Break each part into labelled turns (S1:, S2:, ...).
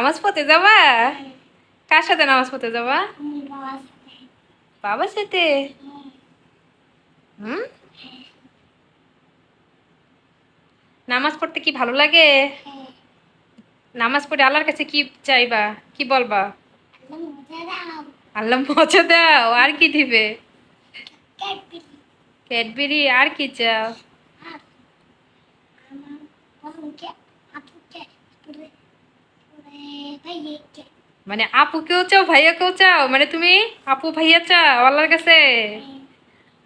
S1: নামাজ পড়তে যাবা? কার সাথে নামাজ পড়তে যাবা? বাবার সাথে? হুম? নামাজ পড়তে কি ভালো লাগে? নামাজ পড়ে আল্লাহর কাছে কি চাইবা? কি বলবা? আল্লাহ মজা দাও। আর কি দিবে? ক্যাডবেরি আর কি চাও? মানে আপু আপুকেও চাও, ভাইয়াকেও চাও? মানে তুমি আপু, ভাইয়া চাও আল্লাহর কাছে?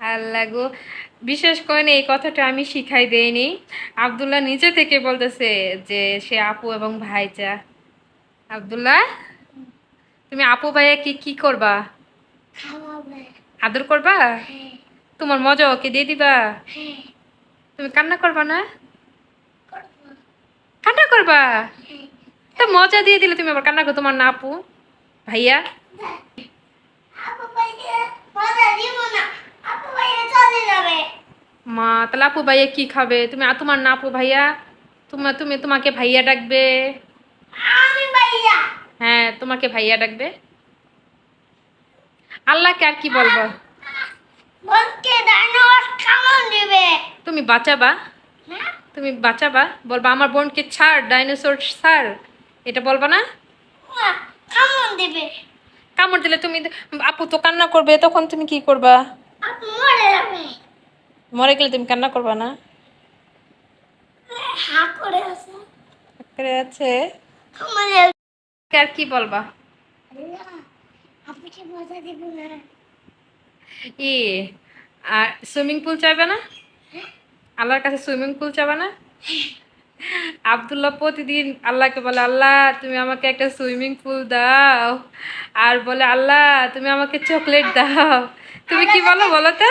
S1: আল্লাহ গো বিশেষ করে এই কথাটা আমি শিখাই দেইনি। আব্দুল্লাহ নিজে থেকে বলতেছে যে সে আপু এবং ভাই চা। আব্দুল্লাহ, তুমি আপু, ভাইয়া কি কি করবা? আদর করবা? তোমার মজা ওকে দিয়ে দিবা? তুমি কান্না করবা না? কান্না করবা? তো মজা দিয়ে দিলে তুমি আবার কান্না করো তোমার না আপু। ভাইয়া? মা তাহলে আপু ভাইয়া কি খাবে? তুমি তোমার না আপু ভাইয়া? তোমার তুমি তোমাকে ভাইয়া ডাকবে। হ্যাঁ তোমাকে ভাইয়া ডাকবে। আল্লাহকে আর কি বলব? তুমি বাঁচাবা। তুমি বাঁচাবা। বলবা আমার বোনকে ছাড় ডাইনোসর ছাড়। এটা বলবা না? কামড় দিলে তুমি আপু তো কান্না করবে তখন তুমি কি করবা? মরে গেলে তুমি কান্না করবা না? করে আছে। আর কি বলবা? ই আর সুইমিং পুল চাইবে না? আল্লাহর কাছে সুইমিং পুল চাবে না? আবদুল্লাহ প্রতিদিন আল্লাহকে বলে আল্লাহ তুমি আমাকে একটা সুইমিং পুল দাও। আর বলে আল্লাহ তুমি আমাকে চকলেট দাও। তুমি কি বলো বলো তো?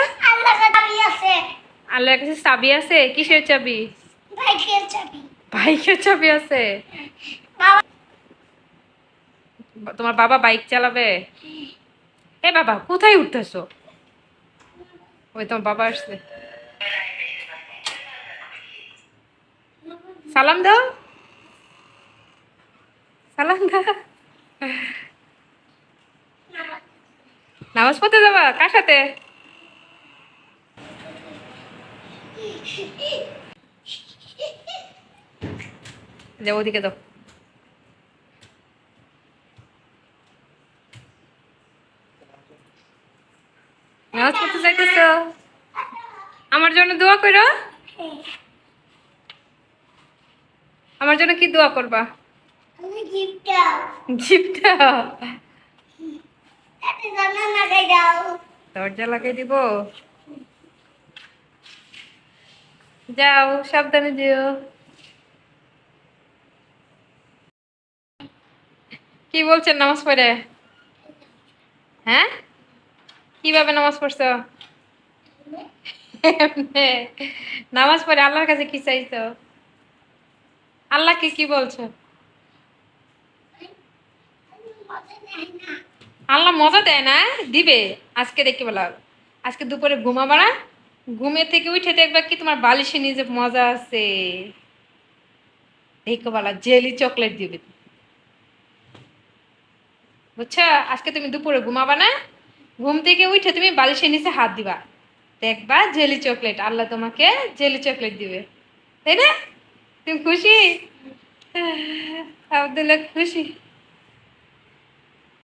S1: আল্লাহর কাছে চাবি আছে? কিসের চাবি? বাইকের চাবি। আছে? তোমার বাবা বাইক চালাবে? এ বাবা কোথায় উঠতেছো? ওই তোমার বাবা আসছে। সালাম দাও। সালাম দাও। নামাজ পড়তে যাবা? কার সাথে? যাও ওদিকে দাও নামাজ পড়তে যাইতেছ? আমার জন্য দোয়া করো। আমার জন্য কি দোয়া করবা? দরজা লাগাই দিব? যাও সাবধানে যেও। কি বলছেন নামাজ পড়ে? হ্যাঁ? কীভাবে নামাজ পড়ছ। নামাজ পড়ে আল্লাহর কাছে কি চাইছো? আল্লাহকে কি বলছো? আল্লাহ মজা দেয় না, দিবে। আজকে দেখি বলা। আজকে দুপুরে ঘুমাবা না ঘুমে থেকে উঠে দেখবা কি তোমার বালিশে নিজে মজা আছে। দেখো বলা, জেলি চকলেট দিবে। বুঝছ? আজকে তুমি দুপুরে ঘুমাবা না? ঘুম থেকে উঠে তুমি বালিশের নিচে হাত দিবা। দেখবা জেলি চকলেট, আল্লাহ তোমাকে জেলি চকলেট দিবে। তাই না? তুমি খুশি আবদুল্লাহ খুশি